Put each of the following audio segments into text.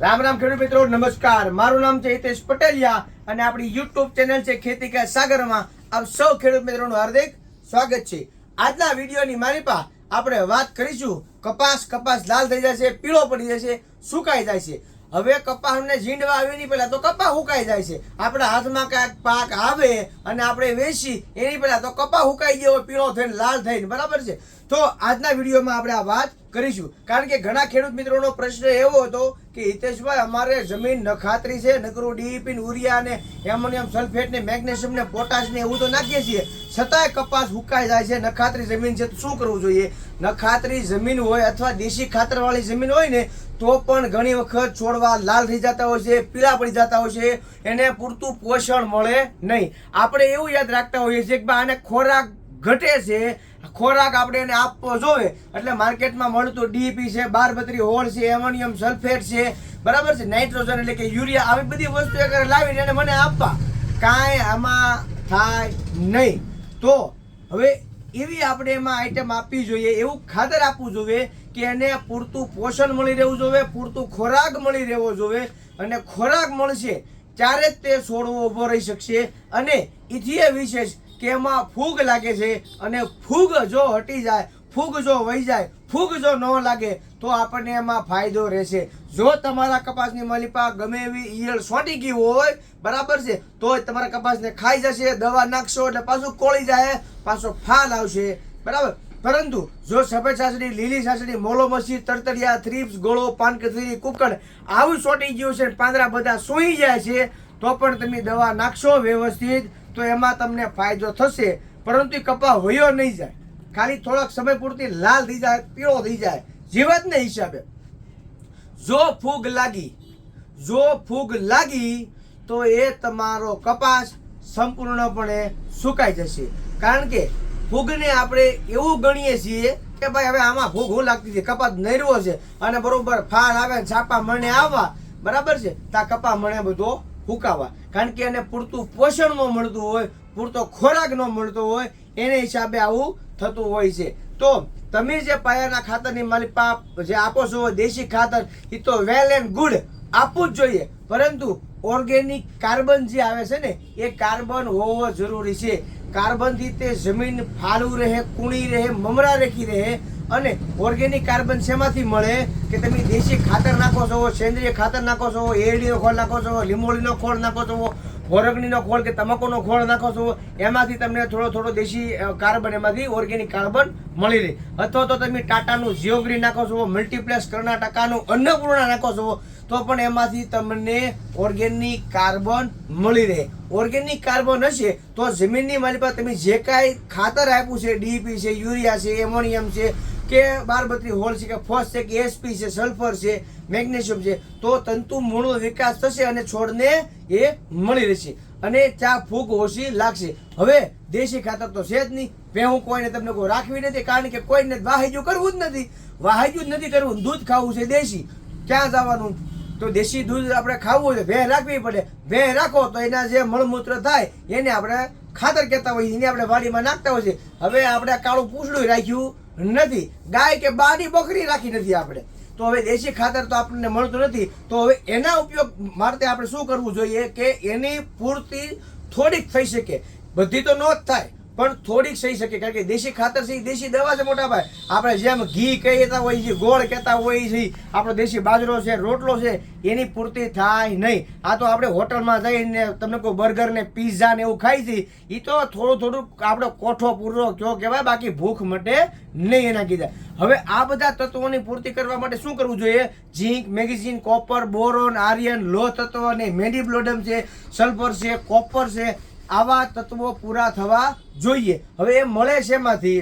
રામ રામ ખેડૂત મિત્રો, નમસ્કાર. મારું નામ છે હિતેશ પટેલિયા અને આપણી યુટ્યુબ ચેનલ છે ખેતી કે સાગરમાં. આપ સૌ ખેડૂત મિત્રોનું હાર્દિક સ્વાગત છે. આજના વિડીયોની મારી પા આપણે વાત કરીશું, કપાસ કપાસ લાલ થઈ જશે, પીળો પડી જશે, સુકાઈ જાય છે. હવે કપાસને ઝીંડવા આવે નહીં પહેલાં તો કપા સુકાઈ જાય છે. આપણા હાથમાં કાંઈક પાક આવે અને આપણે વેચી, એની પહેલાં તો કપા હુકાઈ ગયો, પીળો થઈને લાલ થઈને, બરાબર છે? તો આજના વિડીયોમાં આપણે આ વાત કરીશું. કારણ કે ઘણા ખેડૂત મિત્રોનો પ્રશ્ન એવો હતો કે, હિતેશભાઈ, અમારે જમીન નખાતરી છે, નકરું ડીઈપી ને ઉરિયા ને એમોનિયમ સલ્ફેટ ને મેગ્નેશિયમ ને પોટાશ ને એવું તો નાખીએ છીએ. છતાંય કપાસ હુકાઈ જાય છે નખાતરી જમીન છે, તો શું કરવું જોઈએ? નખાતરી જમીન હોય અથવા દેશી ખાતરવાળી જમીન હોય ને, તો પણ ઘણી વખત છોડવા લાલ થઈ જતા હોય છે, પીળા પડી જતા હોય છે, એને પૂરતું પોષણ મળે નહીં. આપણે એવું યાદ રાખતા હોઈએ છીએ કે આને ખોરાક ઘટે છે ખોરાક આપણે એને આપવો જોઈએ. એટલે માર્કેટમાં મળતું ડીપી છે, બારબત્રી, હોળ છે, એમોનિયમ સલ્ફેટ છે, બરાબર છે? નાઇટ્રોજન એટલે કે યુરિયા, આવી બધી વસ્તુ એ લાવીને એને મને આપવા. કાંઈ આમાં થાય નહીં. તો હવે એવી આપણે એમાં આઈટમ આપવી જોઈએ, એવું ખાતર આપવું જોઈએ કે એને પૂરતું પોષણ મળી રહેવું જોઈએ, પૂરતું ખોરાક મળી રહેવો જોઈએ. અને ખોરાક મળશે, ત્યારે જ તે છોડવો ઊભો રહી શકશે. અને ઇથિય વિશેષ કે એમાં ફૂગ લાગે છે અને ફૂગ જો હટી જાય, ફૂગ જો વહી જાય, ફૂગ જો ન લાગે, તો આપણને એમાં ફાયદો રહેશે. જો તમારા કપાસની માલિપા ગમે એવી ઈયળ સોંટી ગઈ હોય, બરાબર છે તો તમારા કપાસને ખાઈ જશે, દવા નાખશો એટલે પાછું કોળી જાય, પાછો ફાલ આવશે. બરાબર? પરંતુ જો સફેદ સાસડી લીલી સાસડી મોલો મસી તરતરિયા થ્રીપ્સ ગોળો, પાનકથરી, કુકડ આવું સોટી ગયું છે પાંદડા બધા સૂઈ જાય છે, તો પણ તમે દવા નાખશો વ્યવસ્થિત. તો એમાં તમને ફાયદો થશે, પરંતુ એ કપા વયો નહીં જાય. ખાલી થોડાક સમય પૂરતી લાલ થઈ જાય, પીળો થઈ જાય, જીવતને હિસાબે. જો ફૂગ લાગી, જો ફૂગ લાગી, તો એ તમારો કપાસ સંપૂર્ણપણે સુકાઈ જશે. કારણ કે ફૂગને આપણે એવું ગણીએ છીએ કે ભાઈ હવે આમાં ફૂગ હું લાગતી હતી? કપાસ નૈરવો છે. અને બરોબર ફાળ આવે છાપા મણે આવવા. બરાબર છે? તા કપા મણે બધો હુકાવા. કારણ કે એને પૂરતું પોષણ ન મળતું હોય, પૂરતો ખોરાક ન મળતો હોય, એને હિસાબે આવું થતું હોય છે. તો તમે જે પાયાના ખાતરની માલિક જે આપો છો, દેશી ખાતર એ તો વેલ એન્ડ ગુડ આપવું જ જોઈએ. પરંતુ ઓર્ગેનિક કાર્બન જે આવે છે ને, એ કાર્બન હોવો જરૂરી છે. કાર્બનથી તે જમીન ફાલું રહે કૂણી રહે, મમરા રેખી રહે અને ઓર્ગેનિક કાર્બન શેમાંથી મળે? કે તમે દેશી ખાતર નાખો છો, સેન્દ્રિય ખાતર નાખો છો, એરડીનો ખોળ નાખો છો, લીંબોળીનો ખોળ નાખો છો ગોરગણીનો ખોળ કે તમાકુનો ખોળ નાખો છો, એમાંથી તમને થોડો થોડો દેશી કાર્બન એમાંથી ઓર્ગેનિક કાર્બન મળી રહે. અથવા તો તમે ટાટાનું જીઓગ્રી નાખો છો મલ્ટીપ્લેસ કર્ણાટકાનું અન્નપૂર્ણા નાખો છો, તો પણ એમાંથી તમને ઓર્ગેનિક કાર્બન મળી રહે. ઓર્ગેનિક કાર્બન હશે તો જમીનની માલિક તમે જે કાંઈ ખાતર આપ્યું છે ડીપી છે, યુરિયા છે એમોનિયમ છે કે બારબત્રી હોલ છે, કે ફોસ છે, કે એસપી છે, સલ્ફર છે, મેગ્નેશિયમ છે, તો તંતુ મૂળનો વિકાસ થશે અને છોડને એ મળી રહેશે અને ચા ફૂગ ઓછી લાગશે. હવે દેશી ખાતર તો છે જ નહીં. ભેહું કોઈને તમને કોઈ રાખવી નથી, કારણ કે કોઈને વાહાઈજું કરવું જ નથી. વાહાઈજું જ નથી કરવું, દૂધ ખાવું છે દેશી. ક્યાં જવાનું? તો દેશી દૂધ આપણે ખાવું હોય તો ભેં રાખવી પડે. ભેહ રાખો તો એના જે મળમૂત્ર થાય, એને આપણે ખાતર કહેતા હોઈએ, એને આપણે વાડીમાં નાખતા હોય છે હવે આપણે કાળું પૂછડું રાખ્યું નથી. ગાય કે બાની બકરી રાખી નથી આપણે. તો હવે દેશી ખાતર તો આપણને મળતું નથી. તો હવે એના ઉપયોગ માટે આપણે શું કરવું જોઈએ કે એની પૂર્તિ થોડીક થઈ શકે. બધી તો ન જ થાય. પણ થોડીક સહી શકે, કારણ કે દેશી ખાતર છે દેશી દવા છે મોટા ભાઈ. આપણે જેમ ઘી કહેતા હોય છીએ ગોળ કહેતા હોઈએ છીએ આપણો દેશી બાજરો છે, રોટલો છે, એની પૂર્તિ થાય નહીં. આ તો આપણે હોટલમાં જઈને તમને કોઈ બર્ગર ને પીઝા ને એવું ખાઈ છીએ એ તો થોડું થોડું આપણો કોઠો પૂરો કયો કહેવાય, બાકી ભૂખ મટે નહીં એના કીધા. હવે આ બધા તત્વોની પૂર્તિ કરવા માટે શું કરવું જોઈએ? Zinc, manganese, copper, boron, iron લો તત્વ અને મેડિબ્લોડમ છે, સલ્ફર છે, કોપર છે આવા તત્વો પૂરા થવા જોઈએ. હવે એ મળે છે એમાંથી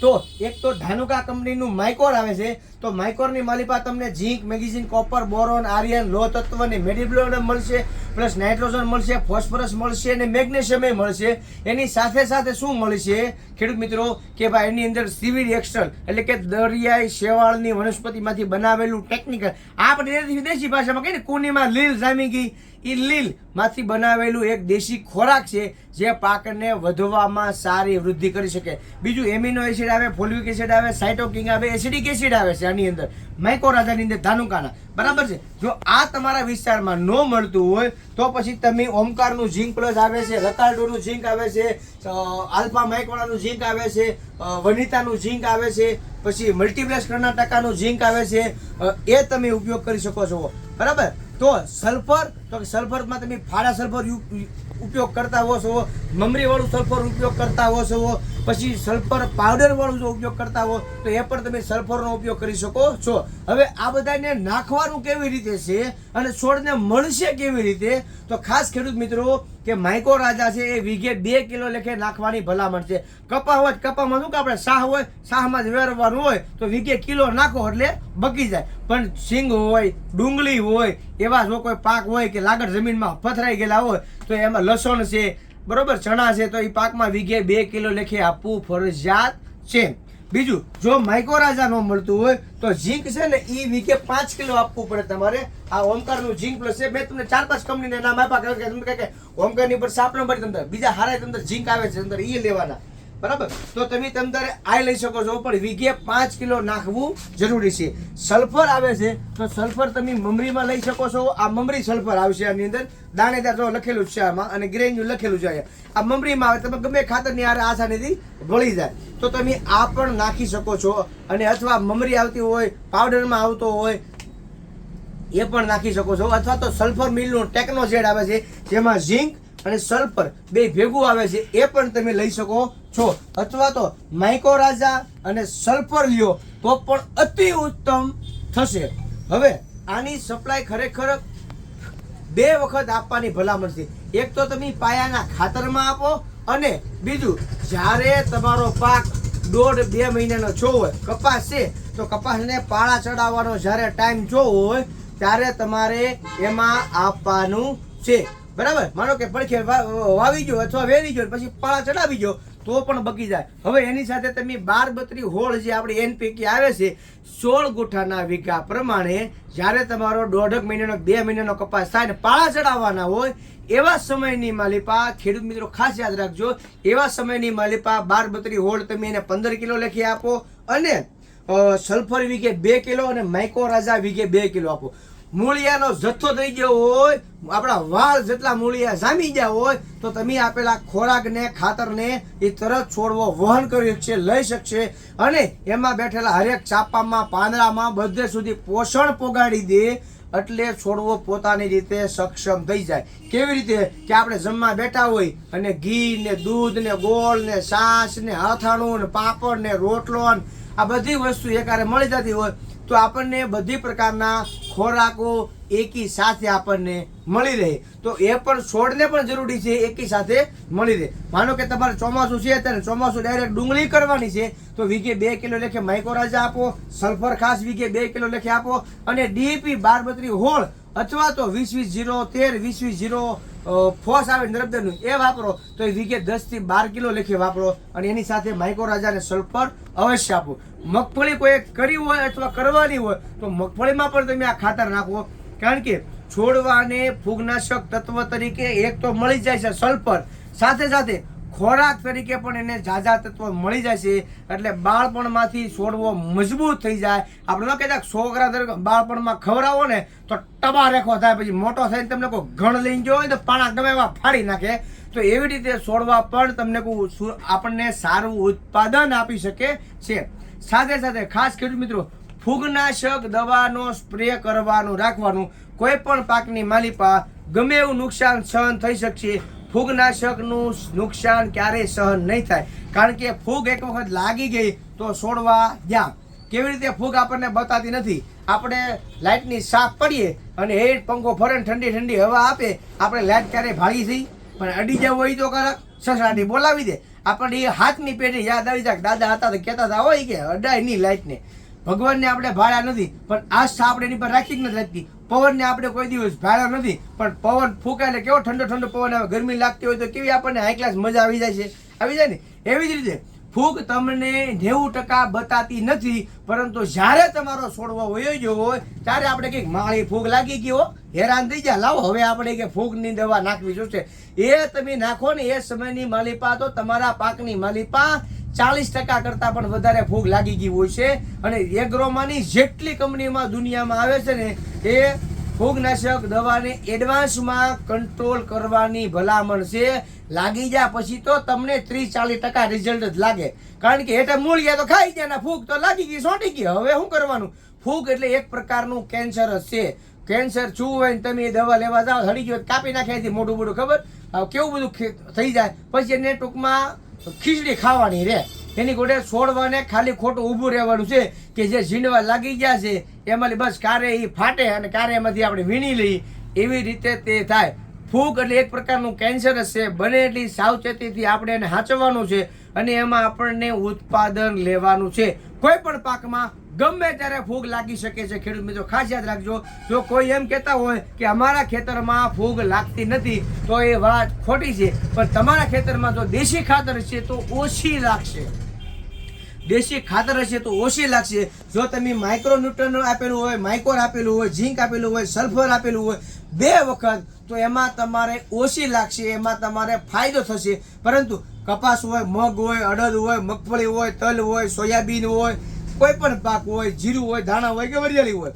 તો એક તો ધાનુકા કંપનીનું માઇકોર આવે છે તો માઇકોરની માલિપા તમને zinc, manganese, copper, boron, iron, લો તત્વ અને મેડિબ્લોડમ મળશે, પ્લસ નાઇટ્રોજન મળશે, ફોસ્ફરસ મળશે અને મેગ્નેશિયમ મળશે. એની સાથે સાથે શું મળશે? ખેડૂત મિત્રો, કે ભાઈ એની અંદર સીવીડ એક્સ્ટ્રલ, એટલે કે દરિયાઈ શેવાળની વનસ્પતિમાંથી બનાવેલું ટેકનિકલ આપણે વિદેશી ભાષામાં કહીએ ને, કુનીમાં લીલ જામી ગઈ એ લીલમાંથી બનાવેલું એક દેશી ખોરાક છે, જે પાકને વધવામાં સારી વૃદ્ધિ કરી શકે. બીજું એમિનો એસિડ આવે, ફોલ્વિક એસિડ આવે સાઇટોકિંગ આવે એસિડિક એસિડ આવે છે. આની અંદર. માઇકોરાજાની અંદર ધાનુકાના. બરાબર છે? જો આ તમારા વિસ્તારમાં ન મળતું હોય, તો પછી તમે ઓમકારનું ઝીંક પ્લસ આવે છે રકાર્ડોનું ઝીંક આવે છે આલ્ફા માઇકોરાનું ઝીંક આવે છે વનિતાનું ઝીંક આવે છે, પછી મલ્ટીપ્લેક્સ કર્ણાટકાનું ઝીંક આવે છે એ તમે ઉપયોગ કરી શકો છો. બરાબર? તો સલ્ફર, તો સલ્ફરમાં તમે ફાળા સલ્ફર ઉપયોગ કરતા હો છો મમરી વાળું સલ્ફર ઉપયોગ કરતા હો છો, પછી સલ્ફર પાવડર વાળું જો ઉપયોગ કરતા હો તો એ પણ તમે સલ્ફરનો ઉપયોગ કરી શકો છો. હવે આ બધાને નાખવાનું કેવી રીતે છે અને છોડને મળશે કેવી રીતે? તો ખાસ ખેડૂત મિત્રો, કે માઇકો રાજા છે એ વીઘે બે કિલો લેખે નાખવાની ભલામણ છે. કપા હોય કપામાં શું કે આપણે શાહ હોય, શાહમાં જ વેરવાનું હોય, તો વીઘે કિલો નાખો એટલે બગી જાય. પણ સિંગ હોય, ડુંગળી હોય, એવા જો કોઈ પાક હોય કે લાગડ જમીનમાં પથરાઈ ગયેલા હોય તો એમાં લસણ છે, બરોબર? ચણા છે, તો એ પાકમાં વીઘે બે કિલો લેખે આપવું ફરજિયાત છે. બીજું, જો માઇકોરાજા ન મળતું હોય, તો ઝીંક છે ને એ વીઘે પાંચ કિલો આપવું પડે તમારે. આ ઓમકારનું ઝીંક પ્લસ છે. મેં તમને ચાર પાંચ કંપનીના નામ આપ્યા કે તમને કહે કે ઓમકારની પર સાપ નંબર અંદર બીજા હારા તંદર ઝીંક આવે છે, અંદર એ લેવાના. બરાબર? તો તમે તમારે આ લઈ શકો છો, પણ વીઘે પાંચ કિલો નાખવું જરૂરી છે. સલ્ફર આવે છે, તો સલ્ફર તમે મમરીમાં લઈ શકો છો. આ મમરી સલ્ફર આવશે આની અંદર. દાણેદાર જો લખેલું છે આમાં, અને ગ્રેન્યુ લખેલું છે આ મમરીમાં આવે, તમે ગમે ખાતરની આરે આસાનીથી ગળી જાય. તો તમે આ પણ નાખી શકો છો, અને અથવા મમરી આવતી હોય, પાવડરમાં આવતો હોય, એ પણ નાખી શકો છો. અથવા તો સલ્ફર મિલનું ટેકનોજેડ આવે છે, જેમાં ઝિંક અને સલ્ફર બે ભેગું આવે છે, એ પણ તમે લઈ શકો છો. અથવા તો માઇકોરાજા અને સલ્ફર લ્યો તો પણ અતિ ઉત્તમ થશે. હવે આની સપ્લાય ખરેખર બે વખત આપવાની ભલામણ છે. એક તો તમે પાયાના ખાતરમાં આપો અને બીજું, જ્યારે તમારો પાક દોઢ બે મહિનાનો છો હોય, કપાસ છે, તો કપાસને પાળા ચડાવવાનો જ્યારે ટાઈમ જો હોય, ત્યારે તમારે એમાં આપવાનું છે. બરાબર? માનો કે પડખે વાવી ગયો અથવા વેરી ગયો પછી પાળા ચડાવી ગયો, તો પણ બગી જાય. હવે એની સાથે તમે બાર બત્રી હોળ જે આપણી એનપીકે આવે છે, સોળ ગુઠાના વીઘા પ્રમાણે જ્યારે તમારો દોઢક મહિનાનો બે મહિનાનો કપાસ થાય ને પાળા ચડાવવાના હોય, એવા સમયની માલિપા, ખેડૂત મિત્રો ખાસ યાદ રાખજો, એવા સમયની માલિપા બાર બત્રી હોળ તમે એને પંદર કિલો લખી આપો અને સલ્ફર વીઘે બે કિલો અને માઇકો રાજા વીઘે બે કિલો આપો. મૂળિયાનો જથ્થો થઈ ગયો હોય, આપણા વાળ જેટલા મૂળિયા જામી ગયા હોય, તો તમે આપેલા ખોરાકને, ખાતરને એ તરત છોડવો, વહન કરી શકશે, લઈ શકશે. અને એમાં બેઠેલા હરેક ચાપામાં, પાંદડામાં બધે સુધી પોષણ પોગાડી દે, એટલે છોડવો પોતાની રીતે સક્ષમ થઈ જાય. કેવી રીતે? કે આપણે જમવા બેઠા હોય અને ઘી ને દૂધ ને ગોળ ને છાશ ને અથાણું ને પાપડ ને રોટલો આ બધી વસ્તુ એકારે મળી જતી હોય તો આપણને બધી પ્રકારના ખોરાકો એકી સાથે આપણને મળી રહે. તો એ પણ છોડને પણ જરૂરી છે, એકી સાથે મળી રહે. માનો કે તમારે ચોમાસું છે ત્યારે ચોમાસું ડાયરેક્ટ ડુંગળી કરવાની છે, તો વીઘે બે કિલો લેખે માઇકોરાજા આપો સલ્ફર ખાસ વીઘે બે કિલો લેખે આપો, અને ડીએપી બાર બત્રી હોળ અથવા તો વીસ વીસ જીરો, તેર વીસ વીસ જીરો ફોસ આવે નર્મદાનું એ વાપરો, તો એ વીઘે દસથી બાર કિલો લેખે વાપરો, અને એની સાથે માઇકોરાજા અને સલ્ફર અવશ્ય આપો. મગફળી કોઈ કરી હોય અથવા કરવાની હોય, તો મગફળીમાં પણ તમે આ ખાતર નાખો. કારણ કે છોડવાને ફૂગનાશક તત્વ તરીકે એક તો મળી જાય છે સલ્ફર. સાથે સાથે ખોરાક તરીકે પણ એને ઝાઝા તત્વ મળી જાય છે. એટલે બાળપણમાંથી છોડવો મજબૂત થઈ જાય. આપણે ન કહેતા છોકરા તરીકે બાળપણમાં ખવડાવો ને તો ટબા રેખો થાય, પછી મોટો થઈને તમને કોઈ ઘણ લઈને ગયો હોય તો પાણા ગમે એવા ફાડી નાખે. તો એવી રીતે છોડવા પણ તમને આપણને સારું ઉત્પાદન આપી શકે છે. સાથે સાથે ખાસ ખેડૂત મિત્રો, ફૂગનાશક દવાનો સ્પ્રે કરવાનું, રાખવાનું, કોઈ પણ પાકની માલિપા ગમે એવું નુકસાન સહન થઈ શકશે. ફૂગનાશકનું નુકસાન ક્યારેય સહન નહીં થાય. કારણ કે ફૂગ એક વખત લાગી ગઈ તો છોડવા જ્યાં કેવી રીતે ફૂગ આપણને બતાતી નથી? આપણે લાઇટની સાફ પડીએ અને એ પંખો ફરે ઠંડી ઠંડી હવા આપે. આપણે લાઇટ ક્યારેય ભાગી જઈ પણ અડી જવું હોય તો કરાક સસરાટી બોલાવી દે. આપણને એ હાથની પેઢી યાદ આવી જાય દાદા હતા તો કહેતા હતા હોય કે અડાય નહીં લાઇટને ભગવાનને આપણે ભાડા નથી, પણ આસ્થા આપણે એની પર રાખી જ નથી રાખતી. પવનને આપણે કોઈ દિવસ ભાડા નથી, પણ પવન ફૂંકાય એટલે કેવો ઠંડો ઠંડો પવન આવે. ગરમી લાગતી હોય તો કેવી આપણને હાઈ ક્લાસ મજા આવી જાય છે. આવી જાય ને? એવી જ રીતે ફૂગ તમને નેવું ટકા બતાતી નથી, પરંતુ જ્યારે તમારો છોડવો વયો ગયો હોય, ત્યારે આપણે કંઈક માળી ફૂગ લાગી ગયો હેરાન થઈ ગયા. લાવો, હવે આપણે કે ફૂગની દવા નાખવી જોશે. એ તમે નાખો ને એ સમયની માલિપા તો તમારા પાકની માલિપા ચાલીસ ટકા કરતાં પણ વધારે ફૂગ લાગી ગઈ હોય છે. અને એગ્રોમાની જેટલી કંપનીમાં દુનિયામાં આવે છે ને, એ ફૂગનાશક દવાને એડવાન્સમાં કંટ્રોલ કરવાની ભલામણ છે. લાગી જાય પછી તો તમને ત્રીસ ચાલીસ ટકા રિઝલ્ટ જ લાગે. કારણ કે હેઠે મૂળિયા તો ખાઈ ગયા ફૂગ તો લાગી ગઈ, સોંટી ગઈ. હવે શું કરવાનું? ફૂગ એટલે એક પ્રકારનું કેન્સર જ છે. કેન્સર છું હોય ને તમે દવા લેવા જાઓ, હળી ગયો કાપી નાખે એથી મોટું મોટું ખબર? કેવું બધું થઈ જાય? પછી એને ટૂંકમાં ખીચડી ખાવાની રે. એની ગોડે છોડવાને ખાલી ખોટું ઊભું રહેવાનું છે કે જે ઝીંડવા લાગી ગયા છે એમાંથી બસ ક્યારે એ ફાટે અને કારે એમાંથી આપણે વીણી લઈએ, એવી રીતે તે થાય. ફૂગ એટલે એક પ્રકારનું કેન્સર છે. બને એટલી સાવચેતીથી આપણે એને સાચવવાનું છે અને એમાં આપણને ઉત્પાદન લેવાનું છે. કોઈ પણ પાકમાં ગમે ત્યારે ફૂગ લાગી શકે છે. ખેડૂત મિત્રો, ખાસ યાદ રાખજો, જો કોઈ એમ કહેતા હોય કે અમારા ખેતરમાં ફૂગ લાગતી નથી, તો એ વાત ખોટી છે. પણ તમારા ખેતરમાં જો દેશી ખાતર છે તો ઓછી લાગશે. દેશી ખાતર હશે તો ઓછી લાગશે. જો તમે માઇક્રો ન્યુટ્રન આપેલું હોય માઇકોર આપેલું હોય ઝીંક આપેલું હોય સલ્ફર આપેલું હોય, બે વખત, તો એમાં તમારે ઓછી લાગશે, એમાં તમારે ફાયદો થશે. પરંતુ કપાસ હોય, મગ હોય, અડદ હોય, મગફળી હોય, તલ હોય, સોયાબીન હોય કોઈ પણ પાક હોય, જીરું હોય, ધાણા હોય કે વરિયાળી હોય,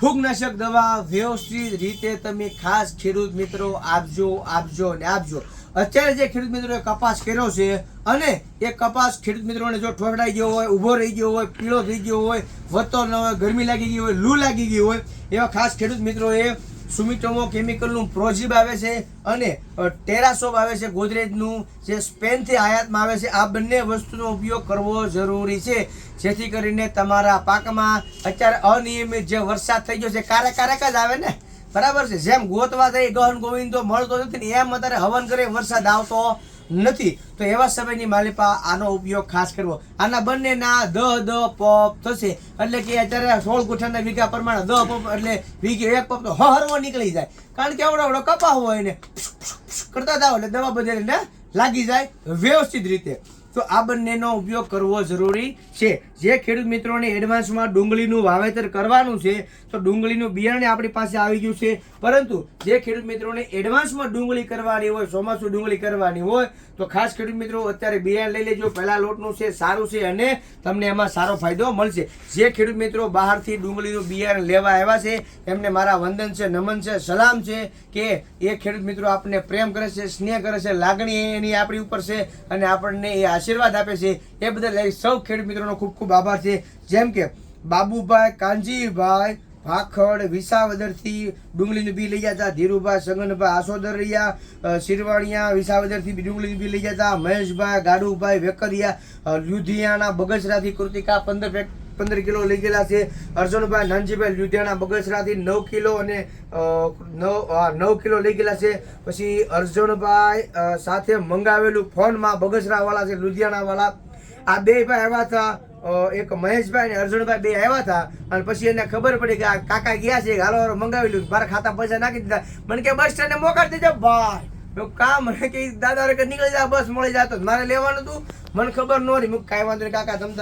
ફૂગનાશક દવા, વ્યવસ્થિત રીતે તમે ખાસ ખેડૂત મિત્રો આપજો આપજો ને આપજો. અત્યારે જે ખેડૂત મિત્રોએ કપાસ કર્યો છે અને એ કપાસ ખેડૂત મિત્રોને જો ઠોકડાઈ ગયો હોય, ઊભો રહી ગયો હોય, પીળો થઈ ગયો હોય વધતો ન હોય, ગરમી લાગી ગઈ હોય, લૂ લાગી ગઈ હોય, એવા ખાસ ખેડૂત મિત્રોએ સુમિટોમો કેમિકલનું પ્રોજીબ આવે છે અને ટેરાસોપ આવે છે, ગોદરેજનું, જે સ્પેનથી આયાતમાં આવે છે, આ બંને વસ્તુનો ઉપયોગ કરવો જરૂરી છે. જેથી કરીને તમારા પાકમાં અત્યારે અનિયમિત જે વરસાદ થઈ ગયો છે કારે કારેક જ આવે ને? બરાબર છે? જેમ ગોતવા થઈ ગહન ગોવિંદો મળતો નથી એમ અત્યારે હવન કરે, વરસાદ આવતો નથી. તો એવા સમયની માલિપા આનો ઉપયોગ ખાસ કરવો. આના બંનેના દ દ પપ થશે. એટલે કે અત્યારે સોળ ગુઠાના વીઘા પ્રમાણે દ પપ એટલે વીઘે એક પપ તો હરવો નીકળી જાય. કારણ કે આવડો આવડો કપા હોય ને કરતા જાવ એટલે દવા બદલીને લાગી જાય વ્યવસ્થિત રીતે. તો આ બંનેનો ઉપયોગ કરવો જરૂરી છે. જે ખેડૂત મિત્રોને એડવાન્સમાં ડુંગળીનું વાવેતર કરવાનું છે, તો ડુંગળીનું બિયારણ આપણી પાસે આવી ગયું છે. પરંતુ જે ખેડૂત મિત્રોને એડવાન્સમાં ડુંગળી કરવાની હોય, ચોમાસું ડુંગળી કરવાની હોય, તો ખાસ ખેડૂત મિત્રો અત્યારે બિયારણ લઈ લેજો. પહેલા લોટનું છે, સારું છે અને તમને એમાં સારો ફાયદો મળશે. જે ખેડૂત મિત્રો બહારથી ડુંગળીનું બિયારણ લેવા આવ્યા છે એમને મારા વંદન છે, નમન છે, સલામ છે કે એ ખેડૂત મિત્રો આપણને પ્રેમ કરે છે, સ્નેહ કરે છે, લાગણી એની આપણી ઉપર છે અને આપણને એ આશીર્વાદ આપે છે. એ એ સૌ ખેડૂત મિત્રોનો ખૂબ ખૂબ આભાર છે. જેમ કે બાબુભાઈ, કાનજીભાઈ, ભાખડ, વિસાવદરથી ડુંગળીનું બી લઈ જતા ધીરુભાઈ, સગનભાઈ આસોદર રહ્યા શિરવાણિયા, વિસાવદરથી ડુંગળીનું બી લઈ જતા મહેશભાઈ, ગાડુભાઈ, વેકરિયા લુધિયાણા, બગસરાથી કૃતિકા પંદર પંદર કિલો લઈ ગયેલા છે. અર્જુનભાઈ, નાનજીભાઈ, લુધિયાણા, બગસરાથી નવ કિલો અને નવ નવ કિલો લઈ ગયેલા છે. પછી અર્જુનભાઈ સાથે મંગાવેલું ફોનમાં બગસરાવાળા છે, લુધિયાણાવાળા. આ બે ભાઈ આવ્યા હતા એક મહેશભાઈ અને અર્જુનભાઈ બે આવ્યા હતા. અને પછી એને ખબર પડી કે આ કાકા ગયા છે, હાલો હાલો, મંગાવી લીધું મારા ખાતા પૈસા નાખી દીધા. મને કે, બસ સ્ટેન્ડને મોકલી દેજો, ભાઈ. મેં કામ કે દાદા કે નીકળી જા, બસ મળી જાતો મારે લેવાનું હતું મને ખબર ન હતી. મેં કાંઈ વાંધો નહીં, કાકા, તમ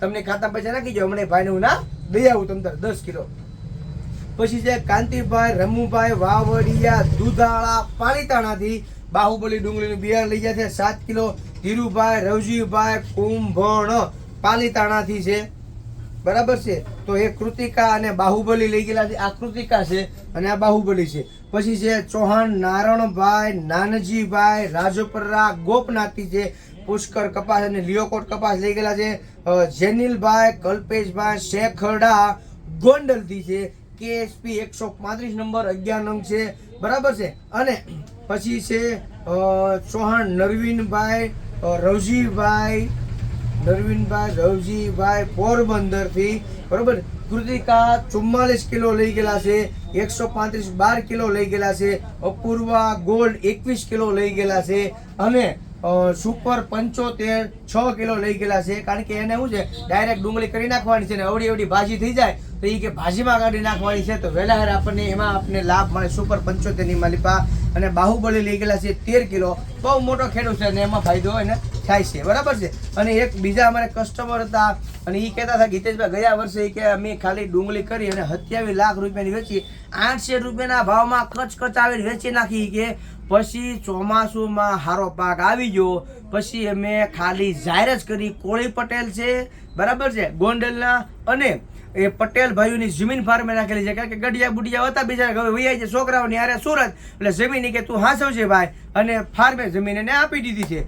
તમને ખાતા પૈસા નાખી જાઓ મને ભાઈને ના દઈ આવું તમ દસ કિલો. પછી છે કાંતિભાઈ, રમુભાઈ, વાવડિયા, દુધાળા, પાલીતાણાથી બાહુબલી ડુંગળીનું બિયારણ લઈ જાય છે, સાત કિલો. ધીરુભાઈ, રવજીભાઈ કુંભણ પાલીતાણાથી છે. બરાબર છે? તો એ કૃતિકા અને બાહુબલી લઈ ગયેલા છે. આ કૃતિકા છે અને આ બાહુબલી છે. પછી છે ચૌહાણ નારણભાઈ, નાનજીભાઈ રાજપરા ગોપનાથી છે. પુષ્કર કપાસ અને લિયોકોટ કપાસ લઈ ગયેલા છે. જેનિલભાઈ, કલ્પેશભાઈ, શેખરડા, ગોંડલથી છે. કેએસપી એકસો પાંત્રીસ નંબર અગિયાર નંગ છે. બરાબર છે? અને પછી છે ચૌહાણ નરવીનભાઈ રવજીભાઈ, નરવીનભાઈ, રવજીભાઈ પોરબંદરથી, બરોબર? કૃતિકા ચુમ્માલીસ કિલો લઈ ગયેલા છે, એકસો પાંત્રીસ બાર કિલો લઈ ગયેલા છે, અપૂર્વા ગોલ્ડ એકવીસ કિલો લઈ ગયેલા છે, અને સુપર પંચોતેર છ કિલો લઈ ગયેલા છે, કારણ કે એને શું છે, ડાયરેક્ટ ડુંગળી કરી નાખવાની છે ને અવડી અવડી ભાજી થઈ જાય તો એ કે ભાજીમાં કાઢી નાખવાની છે તો વહેલા હેર આપણને એમાં આપણને લાભ મળે સુપર પંચોતેરની માલિપા અને બાહુબલી લઈ ગયેલા છે તેર કિલો. બહુ મોટો ખેડૂત છે અને એમાં ફાયદો એને થાય છે. બરાબર છે? અને એક બીજા અમારે કસ્ટમર હતા અને એ કહેતા હતા, ગીતેશભાઈ, ગયા વર્ષે કે અમે ખાલી ડુંગળી કરી અને સત્યાવીસ લાખ રૂપિયાની વેચી, આઠસો રૂપિયાના ભાવમાં કચ કચ આવીને વેચી નાખી કે. પછી ચોમાસુમાં હારો પાક આવી ગયો. પછી અમે ખાલી જાહેર જ કરી. કોળી પટેલ છે, બરાબર છે? ગોંડલના અને એ પટેલ ભાઈઓની જમીન ફાર્મે રાખેલી છે. કારણ કે ગઢિયા બુડિયા હતા બીજા હવે વૈયા છે છોકરાઓની હારે સુરત. એટલે જમીન કે તું હાસવ છે ભાઈ. અને ફાર્મે જમીન એને આપી દીધી છે.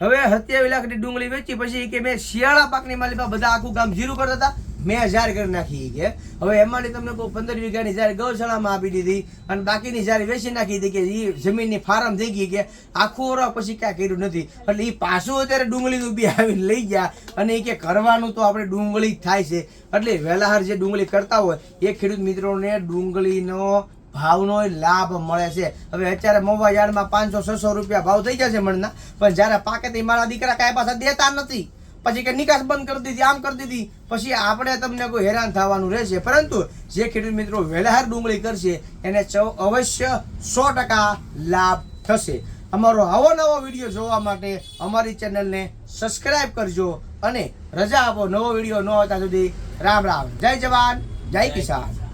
હવે સત્યાવીસ લાખની ડુંગળી વેચી પછી કે મેં શિયાળા પાકની માલિકા બધા આખું ગામ જીરું કરતા હતા. મેં હજાર કરી નાખી કે. હવે એમાંની તમને કોઈ પંદર વીઘાની જ્યારે ગૌશાળામાં આપી દીધી અને બાકીની જ્યારે વેચી નાખી હતી કે એ જમીનની ફાર્મ થઈ ગઈ કે આખો ઓરા પછી ક્યાં કર્યું નથી. એટલે એ પાછું અત્યારે ડુંગળીનું બી આવીને લઈ ગયા અને એ કે કરવાનું તો આપણે ડુંગળી જ થાય છે. એટલે વહેલાહાર જે ડુંગળી કરતા હોય, એ ખેડૂત મિત્રોને ડુંગળીનો ભાવનો લાભ મળે છે. હવે અત્યારે મોબાઈલ યાર્ડમાં પાંચસો, છસો રૂપિયા ભાવ થઈ જશે મણના. પણ જ્યારે પાકે તે મારા દીકરા કાંઈ પાછા દેતા નથી. પછી કે નિકાસ બંધ કરી દીધી આમ કરી દીધી. પછી આપણે તમને કોઈ હેરાન થવાનું રહેશે. પરંતુ જે ખેડૂત મિત્રો વહેલાહાર ડુંગળી કરશે એને ચૌ અવશ્ય સો ટકા લાભ થશે. અમારો આવો નવો વીડિયો જોવા માટે અમારી ચેનલને સબસ્ક્રાઈબ કરજો અને રજા આપો. નવો વીડિયો ન આવતા સુધી રામ રામ. જય જવાન જય કિસાન.